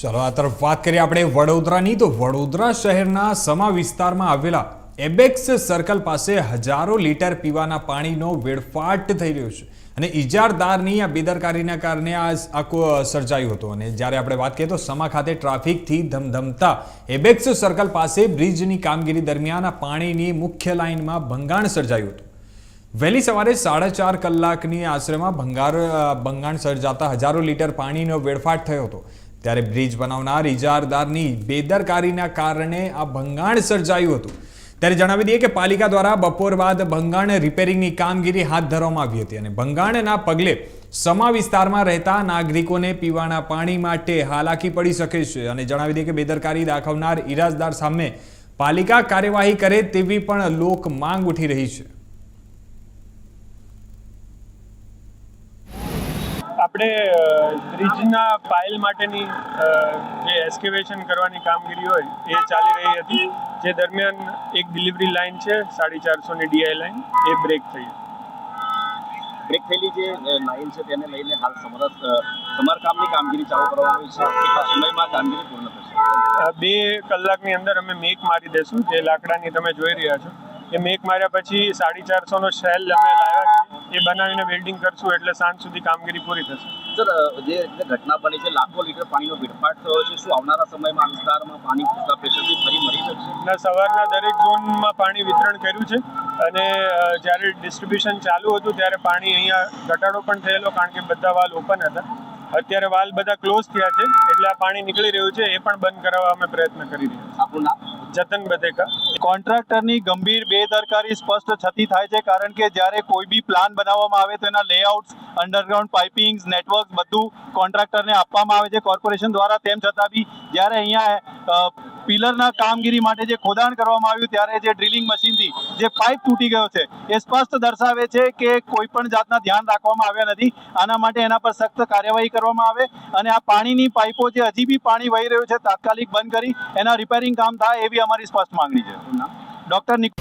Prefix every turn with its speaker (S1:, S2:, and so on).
S1: ચલો આ તરફ વાત કરીએ આપણે વડોદરાની. તો વડોદરા શહેરના સમા વિસ્તારમાં આવેલા એબેક્સ સર્કલ પાસે હજારો લીટર પીવાના પાણીનો વેડફાટ થઈ રહ્યો છે અને ઇજારદારની આ બેદરકારીના કારણે આ આખો સર્જાયું હતું. અને જ્યારે આપણે વાત કરીએ તો સમા ખાતે ટ્રાફિકથી ધમધમતા એબેક્સ સર્કલ પાસે બ્રિજની કામગીરી દરમિયાન પાણીની મુખ્ય લાઇનમાં ભંગાણ સર્જાયું હતું. વહેલી સવારે સાડા ચાર કલાકની આશ્રયમાં ભંગાર ભંગાણ સર્જાતા હજારો લીટર પાણીનો વેડફાટ થયો હતો. ત્યારે બ્રિજ બનાવનાર ઇજારદારની બેદરકારીના કારણે આ ભંગાણ સર્જાયું હતું. ત્યારે જણાવી દઈએ કે પાલિકા દ્વારા બપોર બાદ ભંગાણ રિપેરિંગની કામગીરી હાથ ધરવામાં આવી હતી અને ભંગાણના પગલે સમા વિસ્તારમાં રહેતા નાગરિકોને પીવાના પાણી માટે હાલાકી પડી શકે છે. અને જણાવી દઈએ કે બેદરકારી દાખવનાર ઇરાજદાર સામે પાલિકા કાર્યવાહી કરે તેવી પણ લોક માંગ ઉઠી રહી છે.
S2: આપણે બ્રિજના પાયલ માટેની જે એસ્કેવેશન કરવાની કામગીરી હોય એ ચાલી રહી હતી. જે દરમિયાન એક ડિલિવરી લાઇન છે સાડી ચારસોની ડીઆઈ લાઇન એ બ્રેક થઈ.
S3: બ્રેક થયેલી જે લાઇન છે તેને લઈને હાલ સમરસ સમારકામની કામગીરી ચાલુ કરવામાં આવી છે. કેટલા સમયમાં કામગીરી પૂર્ણ થશે.
S2: બે કલાકની અંદર અમે મેક મારી દેશું. જે લાકડાની તમે જોઈ રહ્યા છો એ મેક માર્યા પછી સાડી ચારસોનો શેલ અમે એ બનાવીને વેલ્ડિંગ કરશું એટલે સાંજ સુધી કામગીરી પૂરી થશે.
S3: સર જે રીતે ઘટના બની છે લાખો લીટર પાણીનો વેડફાટ થયો છે શું આવનારા સમયમાં વિસ્તારમાં પાણી પૂરતા પ્રેશરથી ફરી મળી શકશે?
S2: ના સવારના દરેક ઝોનમાં પાણી વિતરણ કર્યું છે અને જ્યારે ડિસ્ટ્રીબ્યુશન ચાલુ હતું ત્યારે પાણી અહીંયા ઘટાડો પણ થયેલો કારણ કે બધા વાલ ઓપન હતા. અત્યારે વાલ બધા ક્લોઝ થયા છે એટલે આ પાણી નીકળી રહ્યું છે એ પણ બંધ કરાવવા અમે પ્રયત્ન કરી રહ્યા
S3: આપણું નામ?
S2: છીએ જતન બધેકા
S4: કોન્ટ્રાક્ટરની ગંભીર બેદરકારી સ્પષ્ટ છતી થાય છે કારણ કે જ્યારે કોઈ બી પ્લાન બનાવવામાં આવે તો એના લેઆઉટ્સ અંડરગ્રાઉન્ડ પાઇપિંગ્સ નેટવર્ક બધું કોન્ટ્રાક્ટરને આપવામાં આવે છે. કોર્પોરેશન દ્વારા તેમ છતાં બી જ્યારે અહીંયા પિલરના કામગીરી માટે જે ખોદાણ કરવામાં આવ્યું ત્યારે જે ડ્રિલિંગ મશીનથી જે પાઇપ તૂટી ગયો છે એ સ્પષ્ટ દર્શાવે છે કે કોઈ પણ જાતના ધ્યાન રાખવામાં આવ્યા નથી. આના માટે એના પર સખ્ત કાર્યવાહી કરવામાં આવે અને આ પાણીની પાઇપો જે હજી બી પાણી વહી રહ્યું છે તાત્કાલિક બંધ કરી એના રિપેરિંગ કામ થાય એવી અમારી સ્પષ્ટ માંગણી છે. Doctor Nick